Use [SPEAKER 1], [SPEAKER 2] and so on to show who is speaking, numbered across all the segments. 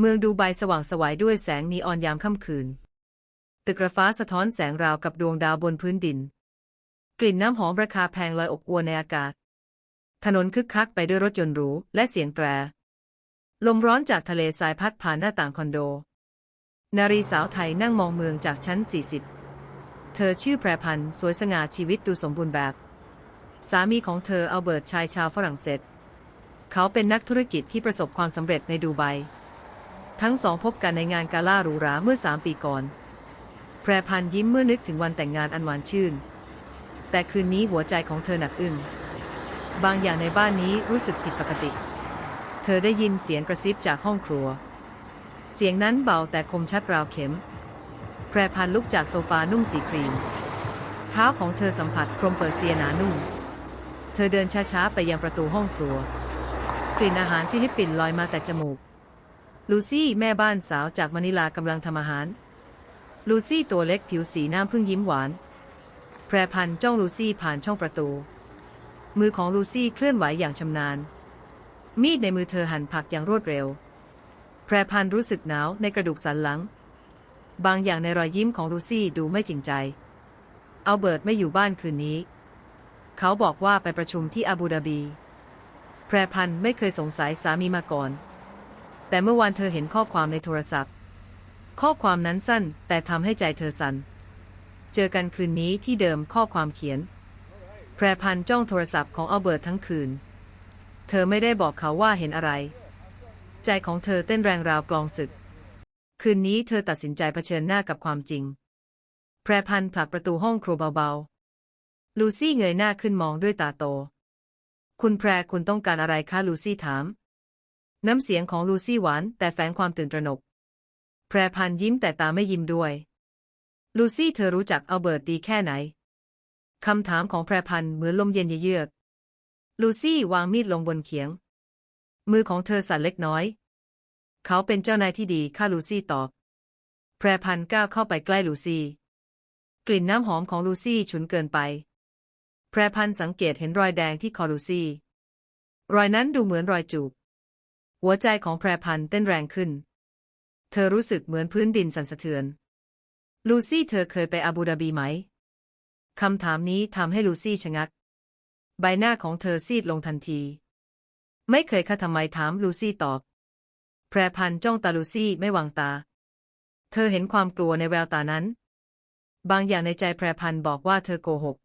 [SPEAKER 1] เมืองดูไบสว่างสวัยด้วยแสงนีออนยามค่ำคืน ตึกระฟ้าสะท้อนแสงราวกับดวงดาวบนพื้นดิน กลิ่นน้ำหอมราคาแพงลอยอบอวนในอากาศ ถนนคึกคักไปด้วยรถยนต์หรูและเสียงแตร ลมร้อนจากทะเลทรายพัดผ่านหน้าต่างคอนโด นารีสาวไทยนั่งมองเมืองจากชั้น 40 เธอชื่อแพรพันธ์สวยสง่าชีวิตดูสมบูรณ์แบบ สามีของเธอเอัลเบิร์ตชายชาวฝรั่งเศส เขาเป็นนักธุรกิจที่ประสบความสำเร็จในดูไบ ทั้งสองพบกันในงานกาล่าหรูหราเมื่อสามปีก่อน แพรพันยิ้มเมื่อนึกถึงวันแต่งงานอันหวานชื่น แต่คืนนี้หัวใจของเธอหนักอึ้ง บางอย่างในบ้านนี้รู้สึกผิดปกติ เธอได้ยินเสียงกระซิบจากห้องครัว เสียงนั้นเบาแต่คมชัดราวเข็ม แพรพันลุกจากโซฟานุ่มสีครีม เท้าของเธอสัมผัสพรมเปอร์เซียหนานุ่ม เธอเดินช้าๆไปยังประตูห้องครัว กลิ่นอาหารฟิลิปปินส์ลอยมาแต่จมูก ลูซี่แม่บ้านสาวจากมะนิลากำลังทำอาหาร ลูซี่ตัวเล็กผิวสีน้ำพึ่งยิ้มหวาน แพรพันจ้องลูซี่ผ่านช่องประตู มือของลูซี่เคลื่อนไหวอย่างชำนาญ มีดในมือเธอหั่นผักอย่างรวดเร็ว แพรพันรู้สึกหนาวในกระดูกสันหลัง บางอย่างในรอยยิ้มของลูซี่ดูไม่จริงใจอัลเบิร์ตไม่อยู่บ้านคืนนี้ เขาบอกว่าไปประชุมที่อาบูดาบี แพรพันไม่เคยสงสัยสามีมาก่อน แต่เมื่อวานเธอเห็นข้อความในโทรศัพท์ ข้อความนั้นสั้น แต่ทำให้ใจเธอสัน่น เจอกันคืนนี้ที่เดิมข้อความเขียน แพรพันจ้องโทรศัพท์ของอัลเบิร์ตทั้งคืน เธอไม่ได้บอกเขาว่าเห็นอะไร ใจของเธอเต้นแรงราวกลองศึก คืนนี้เธอตัดสินใจเผชิญหน้ากับความจริง แพรพันผลักประตูห้องครัวเบาๆ ลูซี่เงยหน้าขึ้นมองด้วยตาโต คุณแพรคุณต้องการอะไรคะลูซี่ถาม น้ำเสียงของลูซี่หวานแต่แฝงความตื่นตระหนก แพรพันยิ้มแต่ตาไม่ยิ้มด้วย ลูซี่เธอรู้จักอัลเบิร์ตดีแค่ไหน คำถามของแพรพันเหมือนลมเย็นเยือก ลูซี่วางมีดลงบนเขียง มือของเธอสั่นเล็กน้อย เขาเป็นเจ้านายที่ดีข้าลูซี่ตอบ แพรพันก้าวเข้าไปใกล้ลูซี่ กลิ่นน้ำหอมของลูซี่ฉุนเกินไป แพรพันสังเกตเห็นรอยแดงที่คอลูซี่ รอยนั้นดูเหมือนรอยจูบ หัวใจของแพรพันเต้นแรงขึ้น เธอรู้สึกเหมือนพื้นดินสั่นสะเทือน ลูซี่เธอเคยไปอาบูดาบีไหม คำถามนี้ทำให้ลูซี่ชะงัก ใบหน้าของเธอซีดลงทันที ไม่เคยค่ะทำไมถามลูซี่ตอบ แพรพันจ้องตาลูซี่ไม่วางตา เธอเห็นความกลัวในแววตานั้น บางอย่างในใจแพรพันบอกว่าเธอโกหก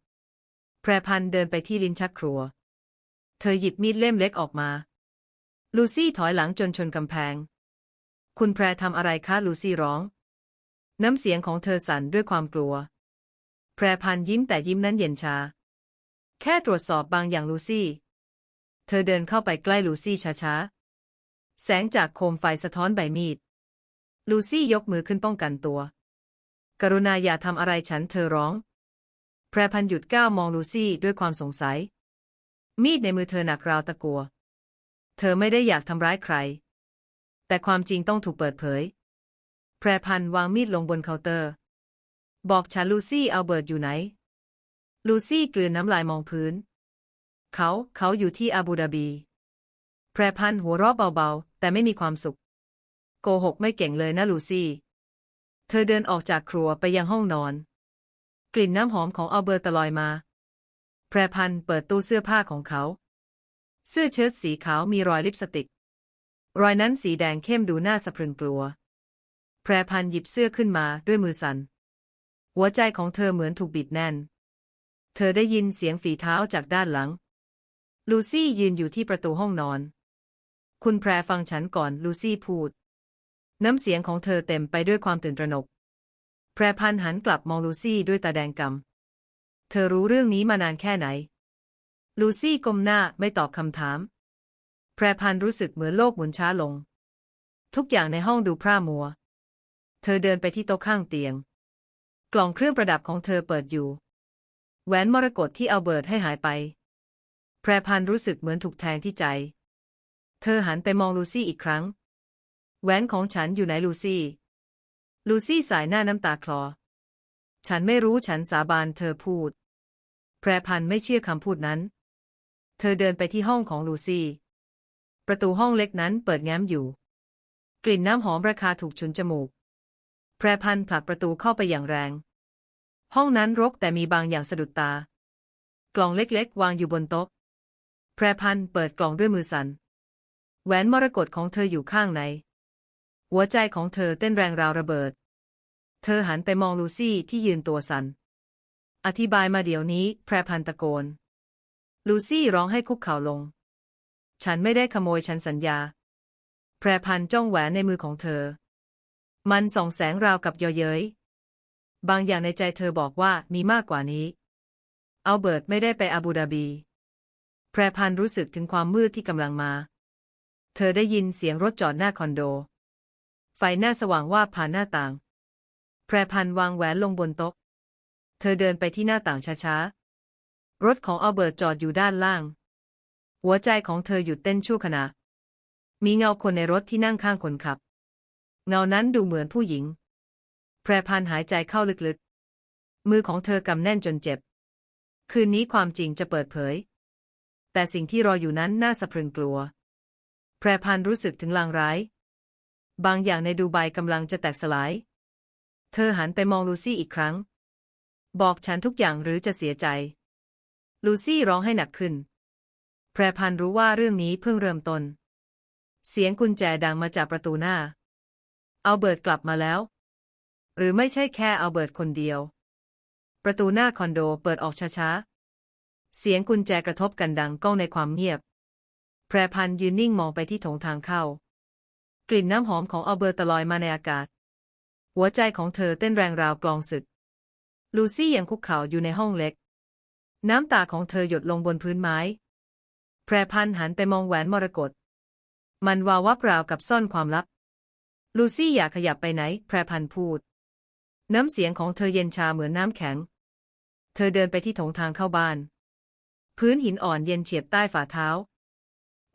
[SPEAKER 1] แพรพันเดินไปที่ลิ้นชักครัว เธอหยิบมีดเล่มเล็กออกมา ลูซี่ถอยหลังจนชนกำแพง คุณแพรทำอะไรคะลูซี่ร้อง น้ำเสียงของเธอสั่นด้วยความกลัว แพรพันยิ้มแต่ยิ้มนั้นเย็นชา แค่ตรวจสอบบางอย่างลูซี่ เธอเดินเข้าไปใกล้ลูซี่ช้าๆ แสงจากโคมไฟสะท้อนใบมีด ลูซี่ยกมือขึ้นป้องกันตัว กรุณาอย่าทำอะไรฉันเธอร้อง แพรพันหยุดก้าวมองลูซี่ด้วยความสงสัย มีดในมือเธอหนักราวตะกัว เธอไม่ได้อยากทำร้ายใคร แต่ความจริงต้องถูกเปิดเผย แพรพันวางมีดลงบนเคาน์เตอร์ บอกฉันลูซี่อัลเบิร์ตอยู่ไหน ลูซี่กลืนน้ำลายมองพื้น เขาเขาอยู่ที่อาบูดาบี แพรพันหัวเราะเบาๆ แต่ไม่มีความสุข โกหกไม่เก่งเลยนะลูซี่ เธอเดินออกจากครัวไปยังห้องนอน กลิ่นน้ำหอมของอัลเบิร์ตลอยมา แพรพันเปิดตู้เสื้อผ้าของเขา เสื้อเชิ้ตสีขาวมีรอยลิปสติก รอยนั้นสีแดงเข้มดูน่าสะพรึงกลัว แพรพันหยิบเสื้อขึ้นมาด้วยมือสัน่น หัวใจของเธอเหมือนถูกบีบแน่น เธอได้ยินเสียงฝีเท้าจากด้านหลัง ลูซี่ยืนอยู่ที่ประตูห้องนอน คุณแพรฟังฉันก่อนลูซี่พูด น้ำเสียงของเธอเต็มไปด้วยความตื่นตระหนก แพรพันหันกลับมองลูซี่ด้วยตาแดงกำเธอรู้เรื่องนี้มานานแค่ไหน ลูซี่ก้มหน้าไม่ตอบคำถาม แพรพันรู้สึกเหมือนโลกหมุนช้าลง ทุกอย่างในห้องดูพร่ามัว เธอเดินไปที่โต๊ะข้างเตียง กล่องเครื่องประดับของเธอเปิดอยู่ แหวนมรกตที่เอัลเบิร์ตให้หายไป แพรพันรู้สึกเหมือนถูกแทงที่ใจ เธอหันไปมองลูซี่อีกครั้ง แหวนของฉันอยู่ไหนลูซี่ ลูซี่สายหน้าน้ำตาคลอ ฉันไม่รู้ฉันสาบานเธอพูด แพรพันไม่เชื่อคำพูดนั้น เธอเดินไปที่ห้องของลูซี่ ประตูห้องเล็กนั้นเปิดแง้มอยู่ กลิ่นน้ำหอมราคาถูกฉุนจมูก แพรพันผลักประตูเข้าไปอย่างแรง ห้องนั้นรกแต่มีบางอย่างสะดุดตา กล่องเล็กๆ วางอยู่บนโต๊ะ แพรพันเปิดกล่องด้วยมือสัน่น แหวนมรกตของเธออยู่ข้างใน หัวใจของเธอเต้นแรงราวระเบิด เธอหันไปมองลูซี่ที่ยืนตัวสัน่น อธิบายมาเดี๋ยวนี้ แพรพันตะโกน ลูซี่ร้องให้คุกเข่าลง ฉันไม่ได้ขโมยฉันสัญญา แพรพันจ้องแหวนในมือของเธอ มันส่องแสงราวกับเยาะเย้ย บางอย่างในใจเธอบอกว่ามีมากกว่านี้ อัลเบิร์ตไม่ได้ไปอาบูดาบี แพรพันรู้สึกถึงความมืดที่กำลังมา เธอได้ยินเสียงรถจอดหน้าคอนโด ไฟหน้าสว่างว่าบผ่านหน้าต่าง แพรพันวางแหวนลงบนโต๊ะ เธอเดินไปที่หน้าต่างช้าๆ รถของอัลเบิร์ตจอดอยู่ด้านล่าง หัวใจของเธอหยุดเต้นชั่วขณะ มีเงาคนในรถที่นั่งข้างคนขับ เงานั้นดูเหมือนผู้หญิง แพรพันหายใจเข้าลึกๆ มือของเธอกำแน่นจนเจ็บ คืนนี้ความจริงจะเปิดเผย แต่สิ่งที่รออยู่นั้นน่าสะพรึงกลัว แพรพันรู้สึกถึงลางร้าย บางอย่างในดูไบกำลังจะแตกสลาย เธอหันไปมองลูซี่อีกครั้ง บอกฉันทุกอย่างหรือจะเสียใจ ลูซี่ร้องให้หนักขึ้น แพรพันรู้ว่าเรื่องนี้เพิ่งเริ่มต้น เสียงกุญแจดังมาจากประตูหน้า เอาเบิร์ตกลับมาแล้ว หรือไม่ใช่แค่เอาเบิร์ตคนเดียว ประตูหน้าคอนโดเปิดออกช้าๆ เสียงกุญแจกระทบกันดังก้องในความเงียบ แพรพันยืนนิ่งมองไปที่โถงทางเข้า กลิ่นน้ำหอมของเอัลเบิร์ตลอยมาในอากาศ หัวใจของเธอเต้นแรงราวกลองศึก ลูซี่ยังคุกเข่าอยู่ในห้องเล็ก น้ำตาของเธอหยดลงบนพื้นไม้ แพรพันหันไปมองแหวนมรกต มันวาววับราวกับซ่อนความลับ ลูซี่อยากขยับไปไหน แพรพันพูด น้ำเสียงของเธอเย็นชาเหมือนน้ำแข็ง เธอเดินไปที่ถงทางเข้าบ้าน พื้นหินอ่อนเย็นเฉียบใต้ฝ่าเท้า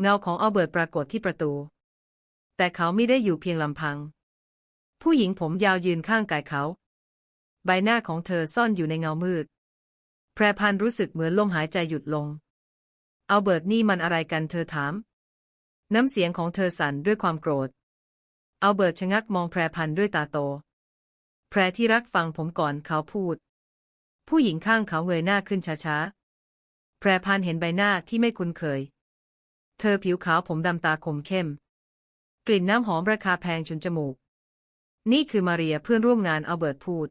[SPEAKER 1] เงาของอัลเบิร์ตปรากฏที่ประตู แต่เขาไม่ได้อยู่เพียงลำพัง ผู้หญิงผมยาวยืนข้างกายเขา ใบหน้าของเธอซ่อนอยู่ในเงามืด แพรพันรู้สึกเหมือนลมหายใจหยุดลง เอัลเบิร์ตนี่มันอะไรกันเธอถาม น้ำเสียงของเธอสั่นด้วยความโกรธ เอัลเบิร์ตชะงักมองแพรพันด้วยตาโต แพรที่รักฟังผมก่อนเขาพูด ผู้หญิงข้างเขาเงยหน้าขึ้นช้าๆ แพรพันเห็นใบหน้าที่ไม่คุ้นเคย เธอผิวขาวผมดำตาคมเข้ม กลิ่นน้ำหอมราคาแพงจนจมูก นี่คือมาเรียเพื่อนร่วมงานเอัลเบิร์ตพูด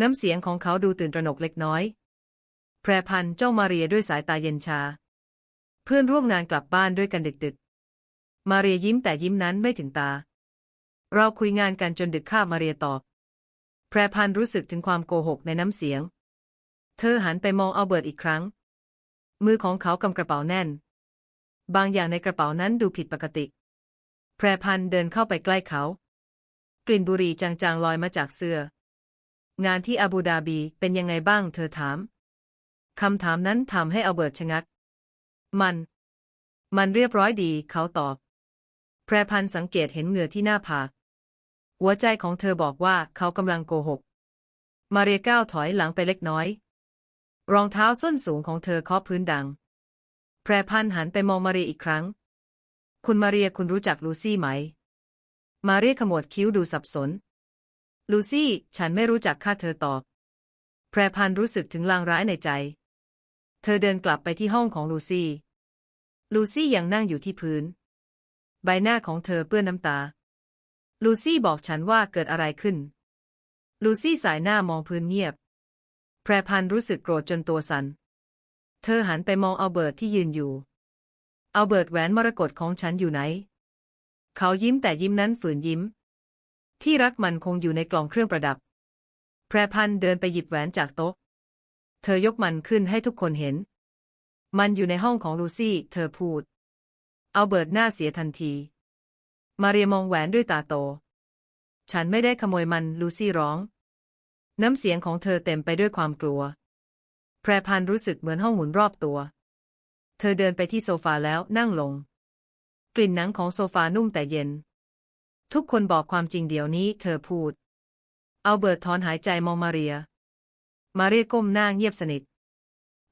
[SPEAKER 1] น้ำเสียงของเขาดูตื่นตระหนกเล็กน้อย แพรพันธุ์จ้องมาเรียด้วยสายตาเย็นชา เพื่อนร่วมงานกลับบ้านด้วยกันดึกๆ มาเรียยิ้มแต่ยิ้มนั้นไม่ถึงตา เราคุยงานกันจนดึกข้ามาเรียตอบ แพรพันรู้สึกถึงความโกหกในน้ำเสียง เธอหันไปมองอัลเบิร์ตอีกครั้ง มือของเขากำกระเป๋าแน่น บางอย่างในกระเป๋านั้นดูผิดปกติ แพรพันเดินเข้าไปใกล้เขา กลิ่นบุหรี่จางๆลอยมาจากเสื้อ งานที่อาบูดาบีเป็นยังไงบ้างเธอถาม คำถามนั้นทำให้อเบิร์ตชะงัก มัน มันเรียบร้อยดี เขาตอบ แพรพันสังเกตเห็นเหงื่อที่หน้าผาก หัวใจของเธอบอกว่าเขากำลังโกหก มาเรียก้าวถอยหลังไปเล็กน้อย รองเท้าส้นสูงของเธอเคาะพื้นดัง แพรพันหันไปมองมาเรียอีกครั้ง คุณมาเรียคุณรู้จักลูซี่ไหม มาเรียขมวดคิ้วดูสับสน ลูซี่ ฉันไม่รู้จักค่าเธอตอบ แพรพันรู้สึกถึงลางร้ายในใจ เธอเดินกลับไปที่ห้องของลูซี่ ลูซี่ยังนั่งอยู่ที่พื้น ใบหน้าของเธอเปื้อนน้ำตา ลูซี่บอกฉันว่าเกิดอะไรขึ้น ลูซี่สายหน้ามองพื้นเงียบ แพรพันรู้สึกโกรธจนตัวสัน่น เธอหันไปมองอัลเบิร์ตที่ยืนอยู่อัลเบิร์ตแหวนมรกตของฉันอยู่ไหน เขายิ้มแต่ยิ้มนั้นฝืนยิ้ม ที่รักมันคงอยู่ในกล่องเครื่องประดับ แพรพันเดินไปหยิบแหวนจากโต๊ะ เธอยกมันขึ้นให้ทุกคนเห็น มันอยู่ในห้องของลูซี่ เธอพูด เอัลเบิร์ตหน้าเสียทันที มาเรียมองแหวนด้วยตาโต ฉันไม่ได้ขโมยมัน ลูซี่ร้อง น้ำเสียงของเธอเต็มไปด้วยความกลัว แพรพันรู้สึกเหมือนห้องหมุนรอบตัว เธอเดินไปที่โซฟาแล้วนั่งลง กลิ่นหนังของโซฟานุ่มแต่เย็น ทุกคนบอกความจริงเดี๋ยวนี้ เธอพูด เอัลเบิร์ตถอนหายใจมองมาเรีย มาเรียก้มหน้าเงียบสนิท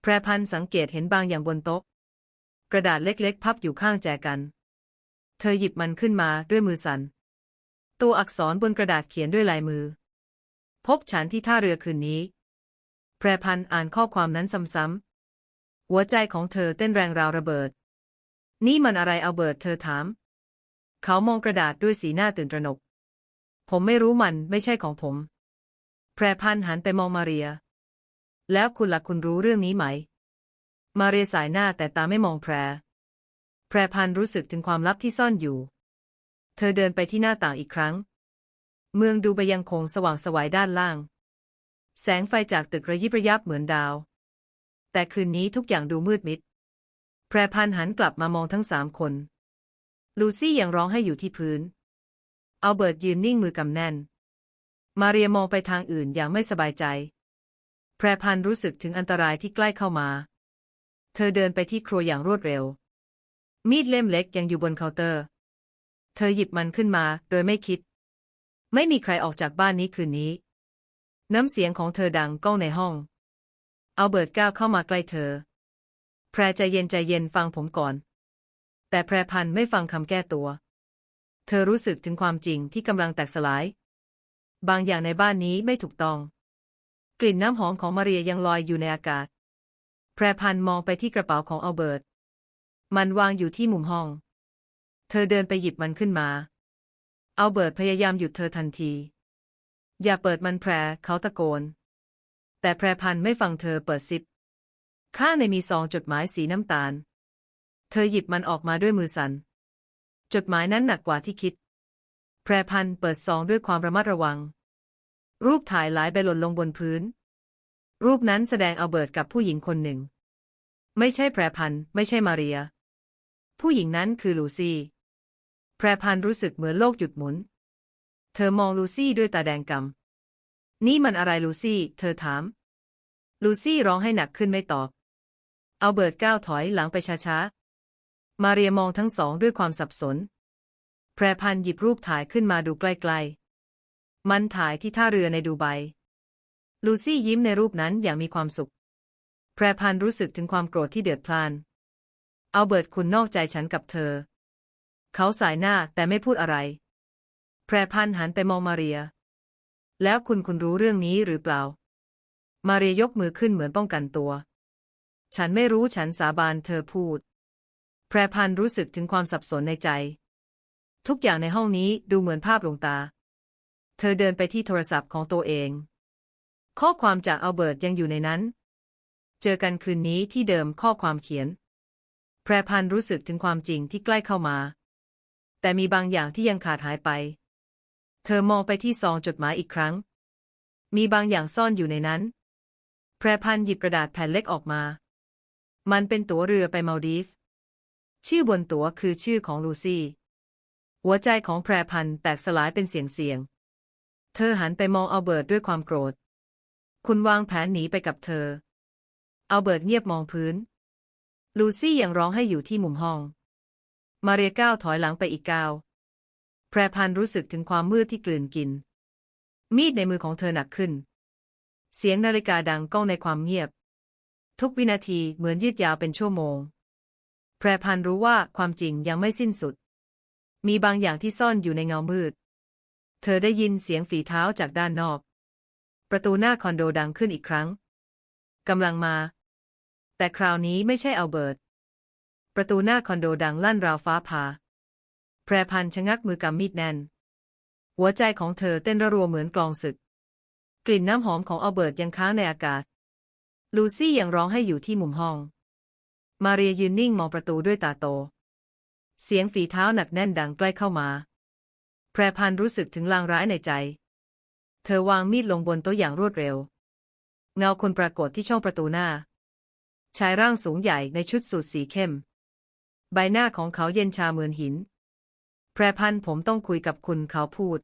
[SPEAKER 1] แพรพันสังเกตเห็นบางอย่างบนโต๊ะ กระดาษเล็กๆ พับอยู่ข้างแจกัน เธอหยิบมันขึ้นมาด้วยมือสัน่น ตัวอักษรบนกระดาษเขียนด้วยลายมือ พบฉันที่ท่าเรือคืนนี้ แพรพันอ่านข้อความนั้นซ้ำๆ หัวใจของเธอเต้นแรงราวระเบิด นี่มันอะไรเอาเบิร์ตเธอถาม เขามองกระดาษด้วยสีหน้าตื่นตระหนก ผมไม่รู้มันไม่ใช่ของผม แพรพันหันไปมองมาเรีย แล้วคุณล่ะคุณรู้เรื่องนี้ไหม มาเรียสายหน้าแต่ตาไม่มองแพร แพรพันรู้สึกถึงความลับที่ซ่อนอยู่ เธอเดินไปที่หน้าต่างอีกครั้ง เมืองดูไปยังคงสว่างสวายด้านล่าง แสงไฟจากตึกระยิบระยับเหมือนดาว แต่คืนนี้ทุกอย่างดูมืดมิด แพรพันหันกลับมามองทั้งสามคน ลูซี่ยังร้องให้อยู่ที่พื้น เอัลเบิร์ตยืนนิ่งมือกำแน่น มาเรียมองไปทางอื่นอย่างไม่สบายใจ แพรพันรู้สึกถึงอันตรายที่ใกล้เข้ามา เธอเดินไปที่ครัวอย่างรวดเร็ว มีดเล่มเล็กยังอยู่บนเคาน์เตอร์ เธอหยิบมันขึ้นมาโดยไม่คิด ไม่มีใครออกจากบ้านนี้คืนนี้ น้ำเสียงของเธอดังก้องในห้อง เอัลเบิร์ตก้าวเข้ามาใกล้เธอ แพรใจเย็นใจเย็นฟังผมก่อน แต่แพรพันไม่ฟังคำแก้ตัว เธอรู้สึกถึงความจริงที่กำลังแตกสลาย บางอย่างในบ้านนี้ไม่ถูกต้อง กลิ่นน้ำหอมของมาเรียยังลอยอยู่ในอากาศ แพรพันมองไปที่กระเป๋าของอัลเบิร์ต มันวางอยู่ที่มุมห้อง เธอเดินไปหยิบมันขึ้นมา อัลเบิร์ตพยายามหยุดเธอทันที อย่าเปิดมันแพร เขาตะโกน แต่แพรพันไม่ฟังเธอเปิดซิป ข้างในมีซองจดหมายสีน้ำตาล เธอหยิบมันออกมาด้วยมือสัน่น จดหมายนั้นหนักกว่าที่คิด แพรพันเปิดซองด้วยความระมัดระวัง รูปถ่ายหลายใบหล่นลงบนพื้น รูปนั้นแสดงอัลเบิร์ตกับผู้หญิงคนหนึ่ง ไม่ใช่แพรพันไม่ใช่มาเรีย ผู้หญิงนั้นคือลูซี่แพรพันรู้สึกเหมือนโลกหยุดหมุน เธอมองลูซี่ด้วยตาแดงกำนี่มันอะไรลูซี่ เธอถาม ลูซี่ร้องให้หนักขึ้นไม่ตอบ เอัลเบิร์ตก้าวถอยหลังไปช้าๆ มาเรียมองทั้งสองด้วยความสับสน แพรพันหยิบรูปถ่ายขึ้นมาดูใกล้ๆ มันถ่ายที่ท่าเรือในดูไบ ลูซี่ยิ้มในรูปนั้นอย่างมีความสุข แพรพันรู้สึกถึงความโกรธที่เดือดพล่านอัลเบิร์ตคุณนอกใจฉันกับเธอ เขาสายหน้าแต่ไม่พูดอะไร แพรพันหันไปมองมาเรีย แล้วคุณคุณรู้เรื่องนี้หรือเปล่า มาเรียยกมือขึ้นเหมือนป้องกันตัว ฉันไม่รู้ฉันสาบานเธอพูด แพรพันรู้สึกถึงความสับสนในใจ ทุกอย่างในห้องนี้ดูเหมือนภาพลวงตา เธอเดินไปที่โทรศัพท์ของตัวเอง ข้อความจากอัลเบิร์ตยังอยู่ในนั้น เจอกันคืนนี้ที่เดิมข้อความเขียน แพรพันรู้สึกถึงความจริงที่ใกล้เข้ามา แต่มีบางอย่างที่ยังขาดหายไป เธอมองไปที่ซองจดหมายอีกครั้ง มีบางอย่างซ่อนอยู่ในนั้น แพรพันหยิบกระดาษแผ่นเล็กออกมา มันเป็นตั๋วเรือไปมาดีฟ ชื่อบนตั๋วคือชื่อของลูซี่ หัวใจของแพรพันแตกสลายเป็นเสียงเสียง เธอหันไปมองอัลเบิร์ตด้วยความโกรธ คุณวางแผนหนีไปกับเธอ อัลเบิร์ตเงียบมองพื้น ลูซี่ยังร้องให้อยู่ที่มุมห้อง มาเรียก้าวถอยหลังไปอีกก้าว แพรพันรู้สึกถึงความมืดที่กลืนกิน มีดในมือของเธอหนักขึ้น เสียงนาฬิกาดังก้องในความเงียบ ทุกวินาทีเหมือนยืดยาวเป็นชั่วโมง แพรพันรู้ว่าความจริงยังไม่สิ้นสุด มีบางอย่างที่ซ่อนอยู่ในเงามืด เธอได้ยินเสียงฝีเท้าจากด้านนอก ประตูหน้าคอนโดดังขึ้นอีกครั้งกำลังมา แต่คราวนี้ไม่ใช่อัลเบิร์ต ประตูหน้าคอนโดดังลั่นราวฟ้าผ่า แพรพันชะงักมือกำมีดแน่น หัวใจของเธอเต้นระรัวเหมือนกลองศึก กลิ่นน้ำหอมของอัลเบิร์ตยังค้างในอากาศ ลูซี่ยังร้องให้อยู่ที่มุมห้อง มาเรียยืนนิ่งมองประตูด้วยตาโต เสียงฝีเท้าหนักแน่นดังใกล้เข้ามา แพรพันรู้สึกถึงลางร้ายในใจ เธอวางมีดลงบนโต๊ะอย่างรวดเร็ว เงาคนปรากฏที่ช่องประตูหน้า ชายร่างสูงใหญ่ในชุดสูทสีเข้ม ใบหน้าของเขาเย็นชาเหมือนหิน แพรพันผมต้องคุยกับคุณเขาพูด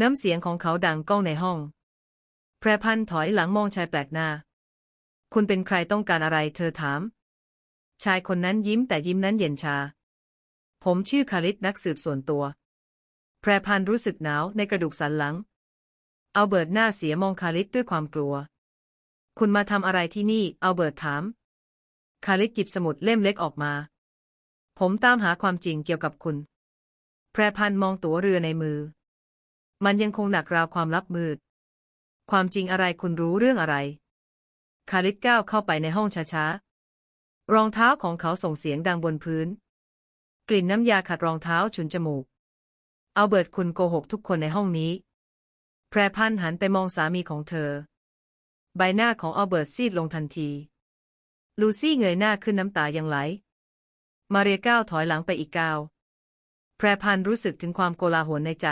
[SPEAKER 1] น้ำเสียงของเขาดังก้องในห้อง แพรพันถอยหลังมองชายแปลกหน้า คุณเป็นใครต้องการอะไรเธอถาม ชายคนนั้นยิ้มแต่ยิ้มนั้นเย็นชา ผมชื่อคาริสนักสืบส่วนตัว แพรพันรู้สึกหนาวในกระดูกสันหลังอัลเบิร์ตหน้าเสียมองคาริสด้วยความกลัว คุณมาทำอะไรที่นี่อัลเบิร์ตถาม คาริสหยิบสมุดเล่มเล็กออกมา ผมตามหาความจริงเกี่ยวกับคุณ แพรพันมองตั๋วเรือในมือ มันยังคงหนักราวความลับมืด ความจริงอะไรคุณรู้เรื่องอะไร คาริสก้าวเข้าไปในห้องช้าๆ รองเท้าของเขาส่งเสียงดังบนพื้น กลิ่นน้ำยาขัดรองเท้าฉุนจมูก เอาเบิร์ตคุณโกหกทุกคนในห้องนี้ แพรพันหันไปมองสามีของเธอ ใบหน้าของอัลเบิร์ตซีดลงทันที ลูซี่เงยหน้าขึ้นน้ำตายังไหล มาเรียก้าวถอยหลังไปอีกก้าว แพรพันรู้สึกถึงความโกลาหลในใจ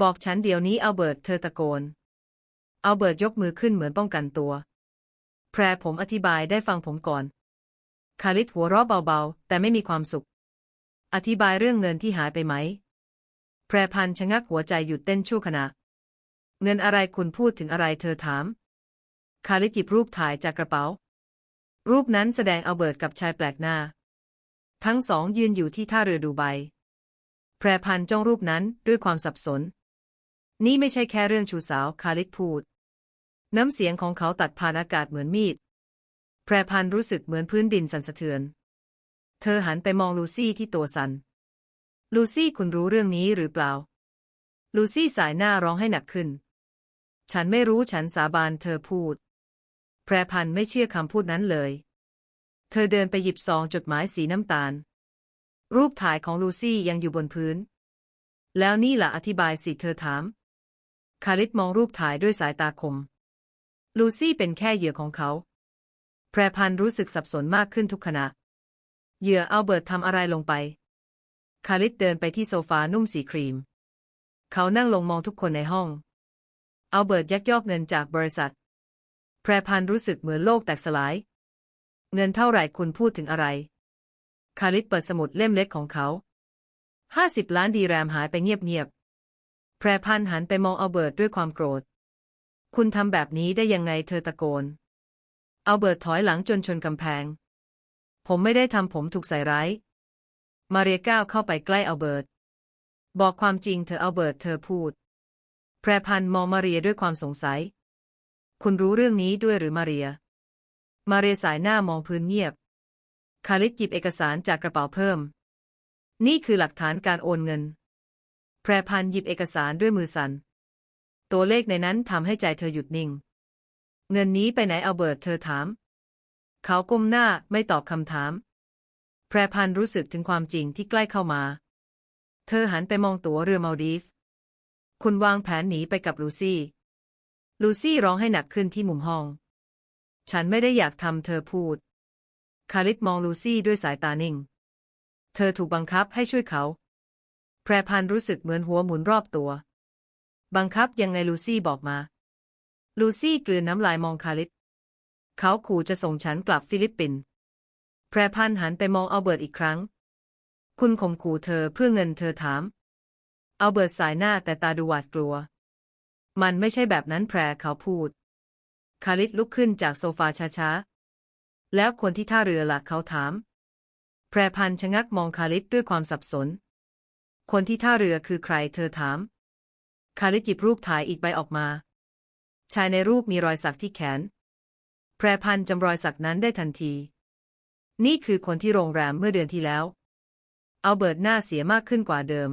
[SPEAKER 1] บอกฉันเดี๋ยวนี้อัลเบิร์ตเธอตะโกนอัลเบิร์ตยกมือขึ้นเหมือนป้องกันตัว แพรผมอธิบายได้ฟังผมก่อน คาริสหัวเราะเบาๆ แต่ไม่มีความสุข อธิบายเรื่องเงินที่หายไปไหม แพรพันชะงักหัวใจหยุดเต้นชั่วขณะ เงินอะไรคุณพูดถึงอะไรเธอถาม คาริสหยิบรูปถ่ายจากกระเป๋า รูปนั้นแสดงเอัลเบิร์ตกับชายแปลกหน้า ทั้งสองยืนอยู่ที่ท่าเรือดูไบ แพรพันจ้องรูปนั้นด้วยความสับสน นี่ไม่ใช่แค่เรื่องชูสาวคาริสพูด น้ำเสียงของเขาตัดผ่านอากาศเหมือนมีด แพรพันรู้สึกเหมือนพื้นดินสั่นสะเทือน เธอหันไปมองลูซี่ที่ตัวสัน่น ลูซี่คุณรู้เรื่องนี้หรือเปล่า ลูซี่สายหน้าร้องให้หนักขึ้น ฉันไม่รู้ฉันสาบานเธอพูด แพรพันไม่เชื่อคำพูดนั้นเลย เธอเดินไปหยิบซองจดหมายสีน้ำตาล รูปถ่ายของลูซี่ยังอยู่บนพื้น แล้วนี่ล่ะอธิบายสิเธอถาม คาริสมองรูปถ่ายด้วยสายตาคม ลูซี่เป็นแค่เหยื่อของเขา แพรพันรู้สึกสับสนมากขึ้นทุกขณะ เหยื่อเอัลเบิร์ตทำอะไรลงไป คาริสเดินไปที่โซฟานุ่มสีครีม เขานั่งลงมองทุกคนในห้องอัลเบิร์ตยักยอกเงินจากบริษัท แพรพันรู้สึกเหมือนโลกแตกสลาย เงินเท่าไหร่คุณพูดถึงอะไร คาริสเปิดสมุดเล่มเล็กของเขาห้าสิบล้านดีแรมหายไปเงียบๆ แพรพันหันไปมองอัลเบิร์ตด้วยความโกรธ คุณทำแบบนี้ได้ยังไงเธอตะโกนอัลเบิร์ตถอยหลังจนชนกำแพง ผมไม่ได้ทำผมถูกใส่ร้าย มาเรียก้าวเข้าไปใกล้อัลเบิร์ต บอกความจริงเธออัลเบิร์ตเธอพูด แพรพันมองมาเรียด้วยความสงสัย คุณรู้เรื่องนี้ด้วยหรือมาเรีย มาเรียสายหน้ามองพื้นเงียบ คาริสหยิบเอกสารจากกระเป๋าเพิ่ม นี่คือหลักฐานการโอนเงิน แพรพันหยิบเอกสารด้วยมือสัน่น ตัวเลขในนั้นทำให้ใจเธอหยุดนิ่ง เงินนี้ไปไหนอัลเบิร์ตเธอถาม เขาก้มหน้าไม่ตอบคำถาม พรพันรู้สึกถึงความจริงที่ใกล้เข้ามา เธอหันไปมองตั๋วเรือมาดีฟ คุณวางแผนหนีไปกับลูซี่ ลูซี่ร้องให้หนักขึ้นที่มุมห้อง ฉันไม่ได้อยากทำเธอพูด คาริสมองลูซี่ด้วยสายตานิ่ง เธอถูกบังคับให้ช่วยเขา แพรพันรู้สึกเหมือนหัวหมุนรอบตัว บังคับยังไงลูซี่บอกมา ลูซี่กลืนน้ำลายมองคาริสเขาขู่จะส่งฉันกลับฟิลิปปินส์ แพรพันหันไปมองอัลเบิร์ตอีกครั้ง คุณข่มขู่เธอเพื่อเงินเธอถาม อัลเบิร์ตสายหน้าแต่ตาดูหวาดกลัว มันไม่ใช่แบบนั้นแพรเขาพูด คาริสลุกขึ้นจากโซฟาช้าๆ แล้วคนที่ท่าเรือล่ะเขาถาม แพรพันชะงักมองคาริสด้วยความสับสน คนที่ท่าเรือคือใครเธอถาม คาริสหยิบรูปถ่ายอีกใบออกมา ชายในรูปมีรอยสักที่แขน แพรพันจำรอยสักนั้นได้ทันที นี่คือคนที่โรงแรมเมื่อเดือนที่แล้ว เอัลเบิร์ตหน้าเสียมากขึ้นกว่าเดิม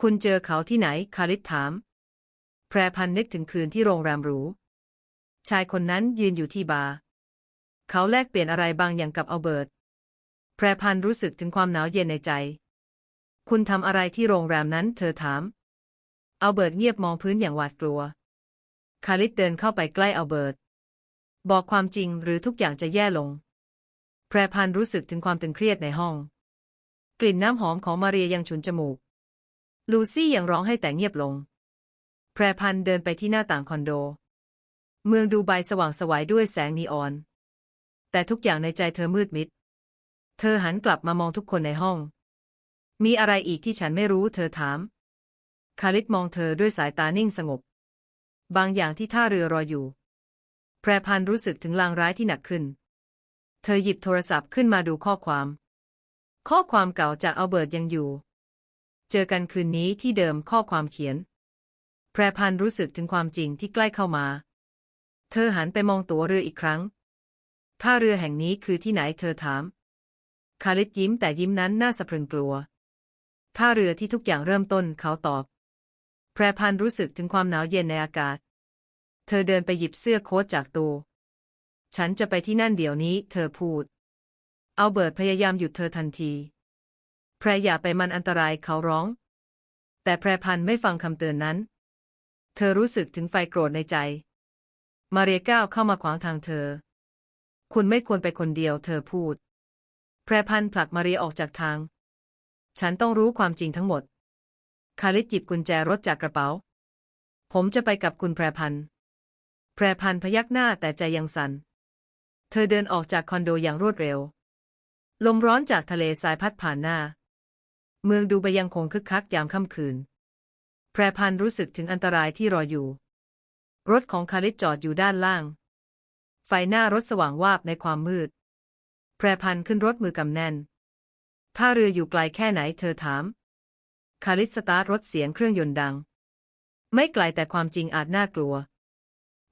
[SPEAKER 1] คุณเจอเขาที่ไหน คาริสถาม แพรพันนึกถึงคืนที่โรงแรมหรู ชายคนนั้นยืนอยู่ที่บาร์ เขาแลกเปลี่ยนอะไรบางอย่างกับเอัลเบิร์ต แพรพันรู้สึกถึงความหนาวเย็นในใจ คุณทำอะไรที่โรงแรมนั้น เธอถาม เอัลเบิร์ตเงียบมองพื้นอย่างหวาดกลัว คาริสเดินเข้าไปใกล้เอัลเบิร์ต บอกความจริงหรือทุกอย่างจะแย่ลง พรพันรู้สึกถึงความตึงเครียดในห้อง กลิ่นน้ำหอมของมาเรียยังฉุนจมูก ลูซี่ยังร้องให้แต่เงียบลง แพรพันเดินไปที่หน้าต่างคอนโด เมืองดูไบสว่างสวายด้วยแสงนีออน แต่ทุกอย่างในใจเธอมืดมิด เธอหันกลับมามองทุกคนในห้อง มีอะไรอีกที่ฉันไม่รู้เธอถาม คาริสมองเธอด้วยสายตานิ่งสงบ บางอย่างที่ท่าเรือรออยู่ แพรพันรู้สึกถึงลางร้ายที่หนักขึ้น เธอหยิบโทรศัพท์ขึ้นมาดูข้อความ ข้อความเก่าจากอัลเบิร์ตยังอยู่ เจอกันคืนนี้ที่เดิมข้อความเขียน แพรพันรู้สึกถึงความจริงที่ใกล้เข้ามา เธอหันไปมองตั๋วเรืออีกครั้ง ท่าเรือแห่งนี้คือที่ไหนเธอถาม คาริสยิ้มแต่ยิ้มนั้นน่าสะพรึงกลัว ท่าเรือที่ทุกอย่างเริ่มต้นเขาตอบ แพรพันรู้สึกถึงความหนาวเย็นในอากาศ เธอเดินไปหยิบเสื้อโค้ทจากตู้ ฉันจะไปที่นั่นเดี๋ยวนี้ เธอพูด เอาเบิร์ตพยายามหยุดเธอทันที แพรอย่าไปมันอันตรายเขาร้อง แต่แพรพันไม่ฟังคำเตือนนั้น เธอรู้สึกถึงไฟโกรธในใจ มาเรียก้าวเข้ามาขวางทางเธอ คุณไม่ควรไปคนเดียว เธอพูด แพรพันผลักมาเรียออกจากทาง ฉันต้องรู้ความจริงทั้งหมด คาริสหยิบกุญแจรถจากกระเป๋า ผมจะไปกับคุณแพรพัน แพรพันพยักหน้าแต่ใจยังสัน่น เธอเดินออกจากคอนโดอย่างรวดเร็ว ลมร้อนจากทะเลทรายพัดผ่านหน้า เมืองดูไปยังคงคึกคักยามค่ำคืน แพรพันรู้สึกถึงอันตรายที่รออยู่ รถของคาริสจอดอยู่ด้านล่าง ไฟหน้ารถสว่างวาบในความมืด แพรพันขึ้นรถมือกำแน่น ถ้าเรืออยู่ไกลแค่ไหนเธอถาม คาริสสตาร์ทรถเสียงเครื่องยนต์ดัง ไม่ไกลแต่ความจริงอาจน่ากลัว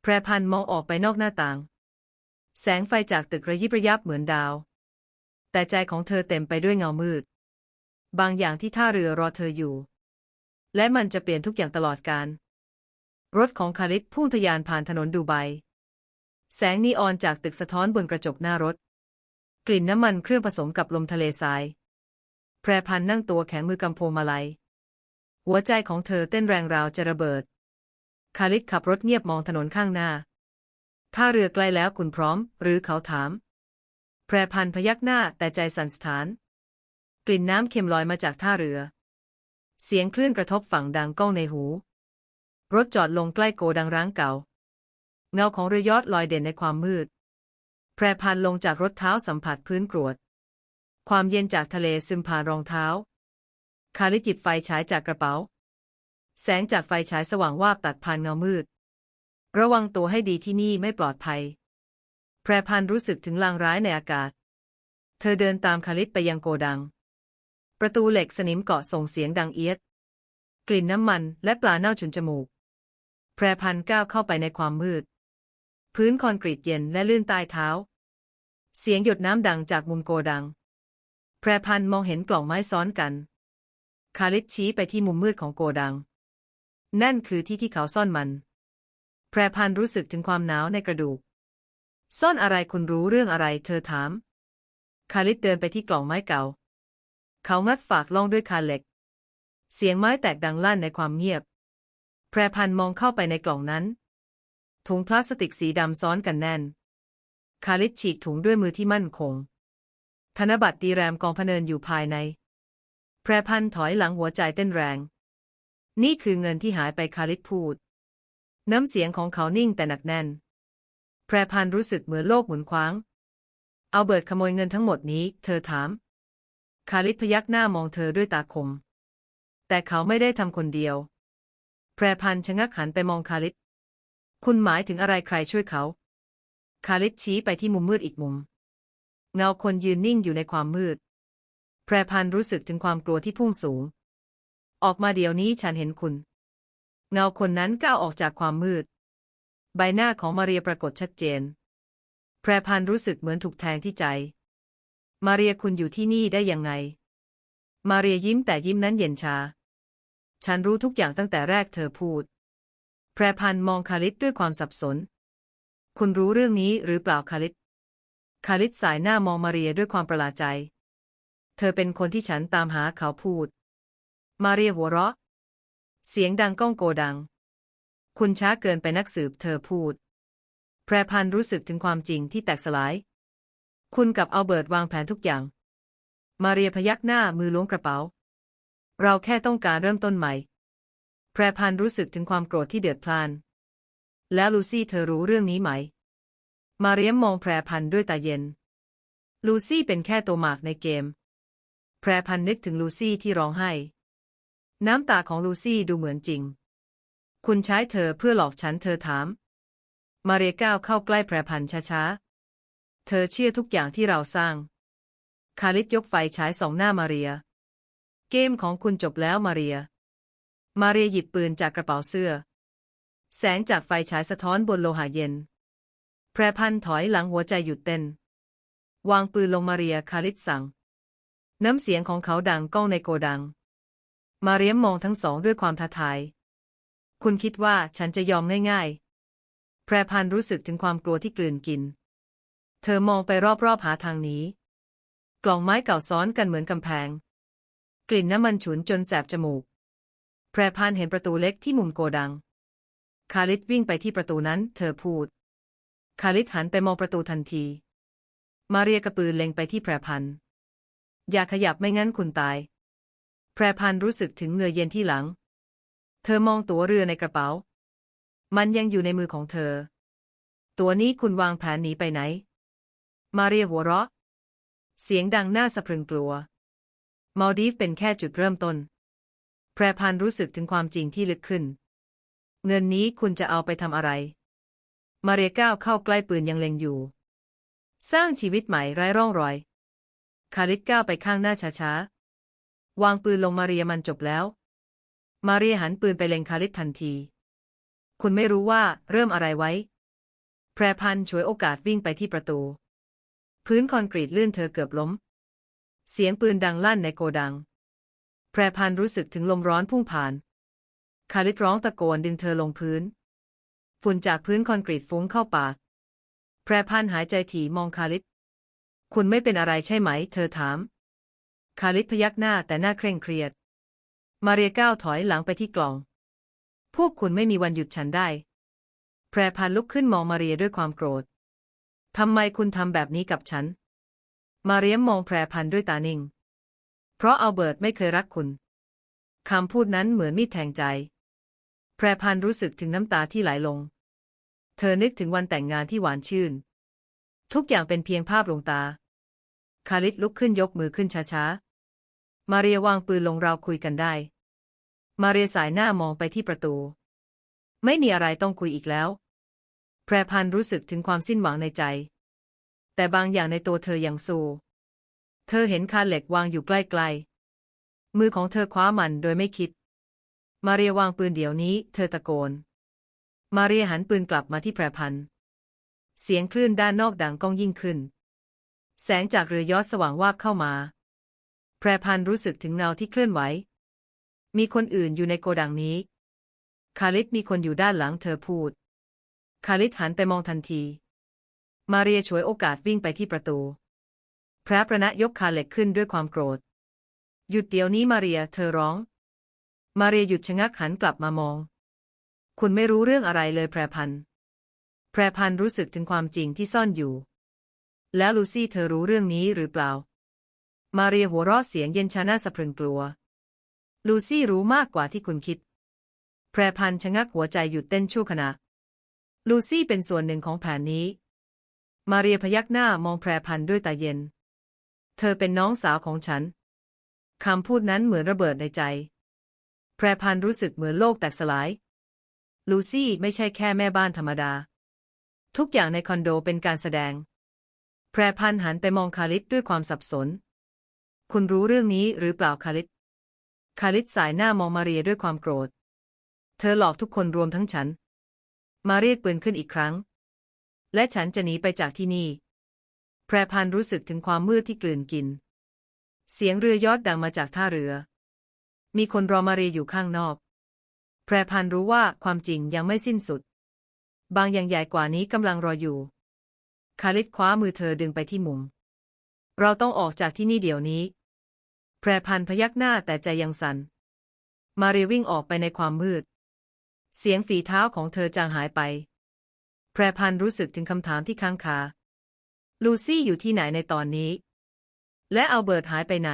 [SPEAKER 1] แพรพันมองออกไปนอกหน้าต่าง แสงไฟจากตึกระยิบระยับเหมือนดาว แต่ใจของเธอเต็มไปด้วยเงามืด บางอย่างที่ท่าเรือรอเธออยู่ และมันจะเปลี่ยนทุกอย่างตลอดการ รถของคาริสพุ่งทะยานผ่านถนนดูไบ แสงนีออนจากตึกสะท้อนบนกระจกหน้ารถ กลิ่นน้ำมันเครื่องผสมกับลมทะเลทราย แพรพันนั่งตัวแข็งมือกำโพงมาลัย หัวใจของเธอเต้นแรงราวจะระเบิด คาริสขับรถเงียบมองถนนข้างหน้า ถ้าเรือใกล้แล้วคุณพร้อม หรือเขาถาม แพรพันพยักหน้าแต่ใจสั่นสะท้าน กลิ่นน้ำเค็มลอยมาจากท่าเรือ เสียงคลื่นกระทบฝั่งดังก้องในหู รถจอดลงใกล้โกดังร้างเก่า เงาของเรือยอทลอยเด่นในความมืด แพรพันลงจากรถเท้าสัมผัสพื้นกรวด ความเย็นจากทะเลซึมผ่านรองเท้า คาริสหยิบไฟฉายจากกระเป๋า แสงจากไฟฉายสว่างวาบตัดผ่านเงามืด ระวังตัวให้ดีที่นี่ไม่ปลอดภัย แพรพันรู้สึกถึงลางร้ายในอากาศ เธอเดินตามคาริสไปยังโกดัง ประตูเหล็กสนิมเกาะส่งเสียงดังเอียด กลิ่นน้ำมันและปลาเน่าฉุนจมูก แพรพันก้าวเข้าไปในความมืด พื้นคอนกรีตเย็นและลื่นใต้เท้า เสียงหยดน้ำดังจากมุมโกดัง แพรพันมองเห็นกล่องไม้ซ้อนกัน คาริสชี้ไปที่มุมมืดของโกดัง นั่นคือที่ที่เขาซ่อนมัน แพรพันรู้สึกถึงความหนาวในกระดูก ซ่อนอะไรคุณรู้เรื่องอะไร เธอถาม คาริสเดินไปที่กล่องไม้เก่า เขางัดฝากล่องด้วยคาเหล็ก เสียงไม้แตกดังลั่นในความเงียบ แพรพันมองเข้าไปในกล่องนั้น ถุงพลาสติกสีดำซ้อนกันแน่น คาริสฉีกถุงด้วยมือที่มั่นคง ธนบัตรดีแรมกองพเนินอยู่ภายใน แพรพันถอยหลังหัวใจเต้นแรง นี่คือเงินที่หายไปคาริสพูด น้ำเสียงของเขานิ่งแต่หนักแน่น แพรพันรู้สึกเหมือนโลกหมุนคว้าง เอาเบิร์ดขโมยเงินทั้งหมดนี้ เธอถาม คาริสพยักหน้ามองเธอด้วยตาคม แต่เขาไม่ได้ทำคนเดียว แพรพันชะงักหันไปมองคาริสคุณหมายถึงอะไรใครช่วยเขา คาริสชี้ไปที่มุมมืดอีกมุม เงาคนยืนนิ่งอยู่ในความมืด แพรพันรู้สึกถึงความกลัวที่พุ่งสูง ออกมาเดี๋ยวนี้ฉันเห็นคุณ เงาคนนั้นก้าวออกจากความมืด ใบหน้าของมาเรียปรากฏชัดเจน แพรพันรู้สึกเหมือนถูกแทงที่ใจ มาเรียคุณอยู่ที่นี่ได้ยังไง มาเรียยิ้มแต่ยิ้มนั้นเย็นชา ฉันรู้ทุกอย่างตั้งแต่แรกเธอพูด แพรพันมองคาริสด้วยความสับสน คุณรู้เรื่องนี้หรือเปล่าคาริสคาริสสายหน้ามองมาเรียด้วยความประหลาดใจ เธอเป็นคนที่ฉันตามหาเขาพูด มาเรียหัวเราะ เสียงดังก้องโกดัง คุณช้าเกินไปนักสืบเธอพูด แพรพันรู้สึกถึงความจริงที่แตกสลาย คุณกับเอัลเบิร์ตวางแผนทุกอย่าง มาเรียพยักหน้ามือล้วงกระเป๋า เราแค่ต้องการเริ่มต้นใหม่ แพรพันรู้สึกถึงความโกรธที่เดือดพล่าน แล้วลูซี่เธอรู้เรื่องนี้ไหม มาเรียมมองแพรพันด้วยตาเย็น ลูซี่เป็นแค่ตัวหมากในเกม แพรพันนึกถึงลูซี่ที่ร้องไห้ น้ำตาของลูซี่ดูเหมือนจริง คุณใช้เธอเพื่อหลอกฉันเธอถาม มาเรียก้าวเข้าใกล้แพรพันช้าๆ เธอเชื่อทุกอย่างที่เราสร้าง คาริสยกไฟฉายสองหน้ามาเรีย เกมของคุณจบแล้วมาเรีย มาเรียหยิบปืนจากกระเป๋าเสื้อ แสงจากไฟฉายสะท้อนบนโลหะเย็น แพรพันถอยหลังหัวใจหยุดเต้น วางปืนลงมาเรียคาริสสั่ง น้ำเสียงของเขาดังก้องในโกดัง มาเรียมมองทั้งสองด้วยความท้าทาย คุณคิดว่าฉันจะยอมง่ายๆ แพรพันรู้สึกถึงความกลัวที่กลืนกิน เธอมองไปรอบๆหาทางหนี้ กล่องไม้เก่าซ้อนกันเหมือนกำแพง กลิ่นน้ำมันฉุนจนแสบจมูก แพรพันเห็นประตูเล็กที่มุมโกดัง คาริสวิ่งไปที่ประตูนั้น เธอพูด คาริสหันไปมองประตูทันที มาเรียกระปืนเล็งไปที่แพรพันอย่าขยับไม่งั้นคุณตาย แพรพันรู้สึกถึงเหงื่อเย็นที่หลัง เธอมองตั๋วเรือในกระเป๋า มันยังอยู่ในมือของเธอ ตั๋วนี้คุณวางแผนหนีไปไหน มาเรียหัวเราะ เสียงดังน่าสะพรึงกลัว มาดีฟเป็นแค่จุดเริ่มต้น แพรพันรู้สึกถึงความจริงที่ลึกขึ้น เงินนี้คุณจะเอาไปทำอะไร มาเรียก้าวเข้าใกล้ปืนยังเล็งอยู่ สร้างชีวิตใหม่ไร้ร่องรอย คาริสก้าวไปข้างหน้าช้าๆ วางปืนลงมาเรียมันจบแล้ว มาเรียหันปืนไปเล็งคาริสทันที คุณไม่รู้ว่าเริ่มอะไรไว้ แพรพันธ์ฉวยโอกาสวิ่งไปที่ประตู พื้นคอนกรีตลื่นเธอเกือบล้ม เสียงปืนดังลั่นในโกดัง แพรพันรู้สึกถึงลมร้อนพุ่งผ่าน คาริสร้องตะโกนดึงเธอลงพื้น ฝุ่นจากพื้นคอนกรีตฟุ้งเข้าปาก แพรพันหายใจถี่มองคาริสคุณไม่เป็นอะไรใช่ไหม เธอถาม คาริสพยักหน้าแต่หน้าเคร่งเครียด มาเรียก้าวถอยหลังไปที่กล่อง พวกคุณไม่มีวันหยุดฉันได้ แพรพันลุกขึ้นมองมาเรียด้วยความโกรธ ทำไมคุณทำแบบนี้กับฉัน มาเรียมมองแพรพันด้วยตานิ่ง เพราะอัลเบิร์ตไม่เคยรักคุณ คำพูดนั้นเหมือนมีดแทงใจ แพรพันรู้สึกถึงน้ำตาที่ไหลลง เธอนึกถึงวันแต่งงานที่หวานชื่น ทุกอย่างเป็นเพียงภาพลวงตา คาริสลุกขึ้นยกมือขึ้นช้าๆ มาเรียวางปืนลงเราคุยกันได้ มาเรียสายหน้ามองไปที่ประตู ไม่มีอะไรต้องคุยอีกแล้ว แพรพันรู้สึกถึงความสิ้นหวังในใจ แต่บางอย่างในตัวเธอยังสู้ เธอเห็นคานเหล็กวางอยู่ใกล้ๆ มือของเธอคว้ามันโดยไม่คิด มาเรียวางปืนเดี๋ยวนี้ เธอตะโกน มาเรียหันปืนกลับมาที่แพรพัน เสียงคลื่นด้านนอกดังก้องยิ่งขึ้น แสงจากเรือยอชต์สว่างวาบเข้ามา แพรพันรู้สึกถึงเงาที่เคลื่อนไหว มีคนอื่นอยู่ในโกดังนี้ คาริสมีคนอยู่ด้านหลังเธอพูด คาริสหันไปมองทันที มาเรียฉวยโอกาสวิ่งไปที่ประตู พระประณะยกคาเล็กขึ้นด้วยความโกรธ หยุดเดี๋ยวนี้มาเรียเธอร้อง มาเรียหยุดชะงักหันกลับมามอง คุณไม่รู้เรื่องอะไรเลยแพรพัน แพรพันรู้สึกถึงความจริงที่ซ่อนอยู่ แล้วลูซี่เธอรู้เรื่องนี้หรือเปล่า มาเรียหัวเราะเสียงเย็นชาน่าสะพรึงกลัว ลูซี่รู้มากกว่าที่คุณคิด แพรพันชะงักหัวใจหยุดเต้นชั่วขณะ ลูซี่เป็นส่วนหนึ่งของแผนนี้ มาเรียพยักหน้ามองแพรพันด้วยตาเย็น เธอเป็นน้องสาวของฉัน คำพูดนั้นเหมือนระเบิดในใจ แพรพันรู้สึกเหมือนโลกแตกสลาย ลูซี่ไม่ใช่แค่แม่บ้านธรรมดา ทุกอย่างในคอนโดเป็นการแสดง แพรพันหันไปมองคาริสด้วยความสับสน คุณรู้เรื่องนี้หรือเปล่าคาริสคาริสสายหน้ามองมาเรียด้วยความโกรธ เธอหลอกทุกคนรวมทั้งฉัน มาเรียกปืนขึ้นอีกครั้ง และฉันจะหนีไปจากที่นี่ แพรพันรู้สึกถึงความมืดที่กลืนกิน เสียงเรือยอดดังมาจากท่าเรือ มีคนรอมาเรียอยู่ข้างนอก แพรพันรู้ว่าความจริงยังไม่สิ้นสุด บางอย่างใหญ่กว่านี้กำลังรออยู่ คาริสคว้ามือเธอดึงไปที่มุม เราต้องออกจากที่นี่เดี๋ยวนี้ แพรพันธ์พยักหน้าแต่ใจยังสัน่น มาเรียวิ่งออกไปในความมืด เสียงฝีเท้าของเธอจางหายไป แพรพันธ์รู้สึกถึงคำถามที่ค้างคา ลูซี่อยู่ที่ไหนในตอนนี้ และเอาเบิร์ตหายไปไหน